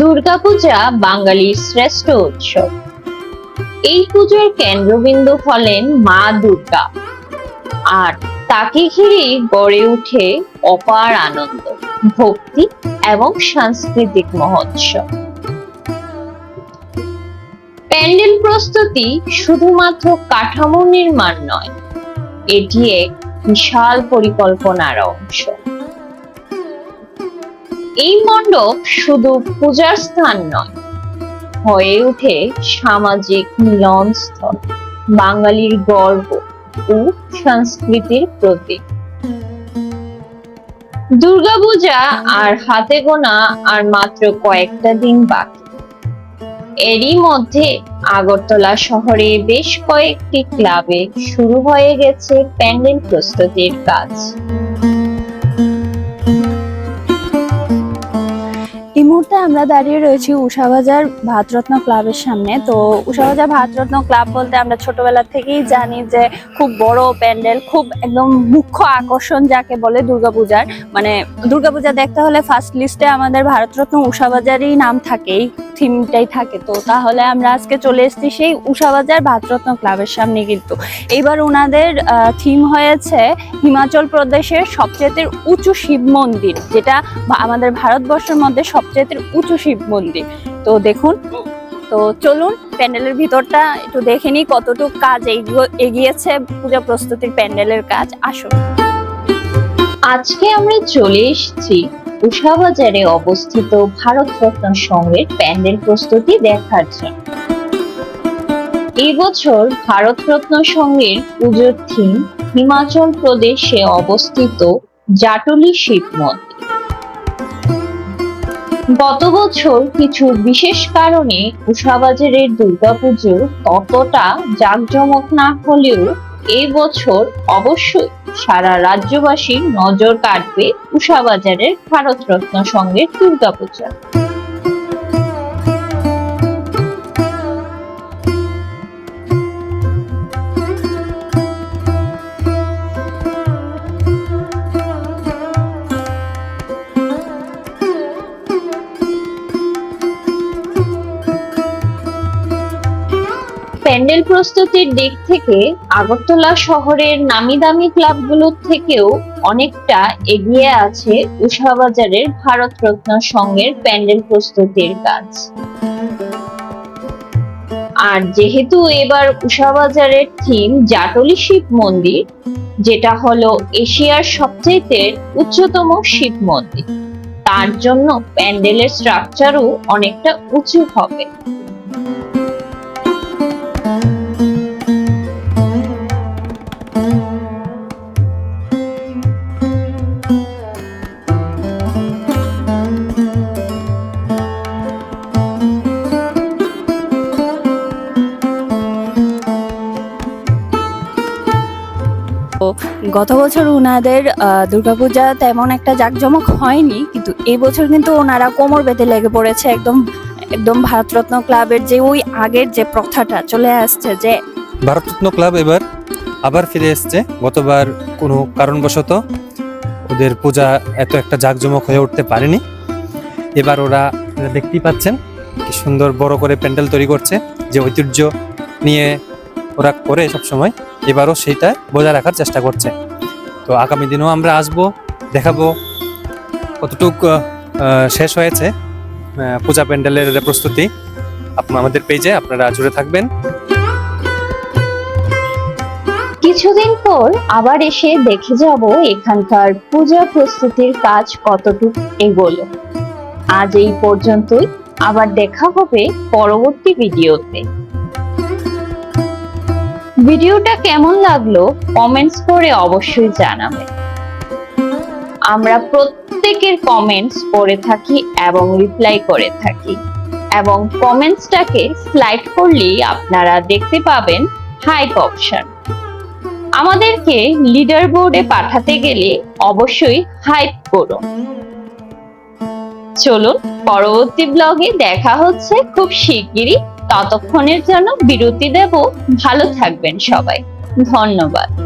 দুর্গাপূজা বাঙালির শ্রেষ্ঠ উৎসব। এই পুজোর কেন্দ্রবিন্দু হলেন মা দুর্গা। আর তাকে ঘিরে গড়ে উঠে অপার আনন্দ, ভক্তি এবং সাংস্কৃতিক মহোৎসব। প্যান্ডেল প্রস্তুতি শুধুমাত্র কাঠামো নির্মাণ নয়, এটি এক বিশাল পরিকল্পনার অংশ। এই মণ্ডপ শুধু পূজার স্থান নয়, হয়ে উঠে সামাজিক মিলনস্থল বাঙালির গর্ব ও সংস্কৃতির প্রতীক। দুর্গাপূজা আর হাতে গোনা আর মাত্র কয়েকটা দিন বাকি। এরই মধ্যে আগরতলা শহরে বেশ কয়েকটি ক্লাবে শুরু হয়ে গেছে প্যান্ডেল প্রস্তুতির কাজ। এই মুহূর্তে আমরা দাঁড়িয়ে রয়েছি উষাবাজার ভাতরত্ন ক্লাবের সামনে। তো উষাবাজার ভাতরত্ন ক্লাব বলতে আমরা ছোটবেলা থেকেই জানি যে খুব বড় প্যান্ডেল, খুব একদম মুখ্য আকর্ষণ যাকে বলে দুর্গাপূজার। মানে দুর্গাপূজা দেখতে হলে ফার্স্ট লিস্টে আমাদের ভারতরত্ন উষাবাজারই নাম থাকে এই থিমটাই থাকে। তো তাহলে আমরা আজকে চলে এসেছি সেই উষাবাজার ভাতরত্ন ক্লাবের সামনে কিন্তু। এইবার ওনাদের থিম হয়েছে হিমাচল প্রদেশের সবচেয়ে উঁচু শিব মন্দির, যেটা আমাদের ভারতবর্ষের মধ্যে সবচেয়ে উঁচু শিব মন্দির। তো দেখুন, তো চলুন, প্যান্ডেলের ভিতরটা একটু দেখে নিই কতটুকু কাজ এগিয়ে- এগিয়েছে পূজা প্রস্তুতির প্যান্ডেলের কাজ। আসুন। আজকে আমরা চলে এসেছি উষাবাজারে অবস্থিত ভারতরত্ন সংঘের প্যান্ডেল প্রস্তুতি দেখার জন্য। এই বছর ভারতরত্ন সংঘের পুজোর থিম হিমাচল প্রদেশে অবস্থিত জাটলি শিব মন্দির। গত বছর কিছু বিশেষ কারণে উষাবাজারের দুর্গাপুজো ততটা জাঁকজমক না হলেও এই বছর অবশ্যই সারা রাজ্যবাসীর নজর কাটবে উষাবাজারের ভারতরত্ন সঙ্গে দুর্গাপূজা। প্যান্ডেল প্রস্তুতির দিক থেকে আগরতলা শহরের নামি দামি ক্লাবগুলোর থেকেও অনেকটা এগিয়ে আছে উষাবাজারের ভারতরত্ন সংঘের প্যান্ডেল প্রস্তুতির কাজ। আর যেহেতু এবার উষাবাজারের থিম জাটলি শিব মন্দির, যেটা হলো এশিয়ার সবচেয়ে উচ্চতম শিব মন্দির, তার জন্য প্যান্ডেলের স্ট্রাকচারও অনেকটা উঁচু হবে। গত বছর ওনাদের দুর্গাপূজা তেমন একটা জাঁকজমক হয়নি, কিন্তু এই বছর কিন্তু ওনারা কোমর বেঁধে লেগে পড়েছে একদম একদম ভারতরত্ন ক্লাবের যে ওই আগের যে প্রথাটা চলে আসছে যে ভারতরত্ন ক্লাব এবার আবার ফিরে এসছে। গতবার কোনো কারণবশত ওদের পূজা এত একটা জাঁকজমক হয়ে উঠতে পারেনি। এবার ওরা দেখতেই পাচ্ছেন, কি সুন্দর বড় করে প্যান্ডেল তৈরি করছে। যে ঐতিহ্য নিয়ে ওরা করে সব সময় এবারও সেইটা বজায় রাখার চেষ্টা করছে। তো আগামী দিনেও আমরা আসব, দেখাবো কতটুক শেষ হয়েছে। পূজা প্যান্ডেলের প্রস্তুতি আমাদের পেজে আপনারা জুড়ে থাকবেন। কিছুদিন পর আবার এসে দেখে যাব এখানকার পূজা প্রস্তুতির কাজ কতটুকু এগোলো। আজ এই পর্যন্তই। আবার দেখা হবে পরবর্তী ভিডিওতে। ভিডিওটা কেমন লাগল কমেন্টস করে অবশ্যই জানাবে। আমরা প্রত্যেকের কমেন্টস পড়ে থাকি এবং রিপ্লাই করে থাকি। এবং কমেন্টসটাকে স্লাইড করলেই আপনারা দেখতে পাবেন হাইপ অপশন আমাদেরকে লিডার বোর্ডে পাঠাতে গেলে অবশ্যই হাইপ করুন। চলুন, পরবর্তী ব্লগে দেখা হচ্ছে খুব শিগগিরই। ততক্ষণের জন্য বিরতি দেব। ভালো থাকবেন সবাই। ধন্যবাদ।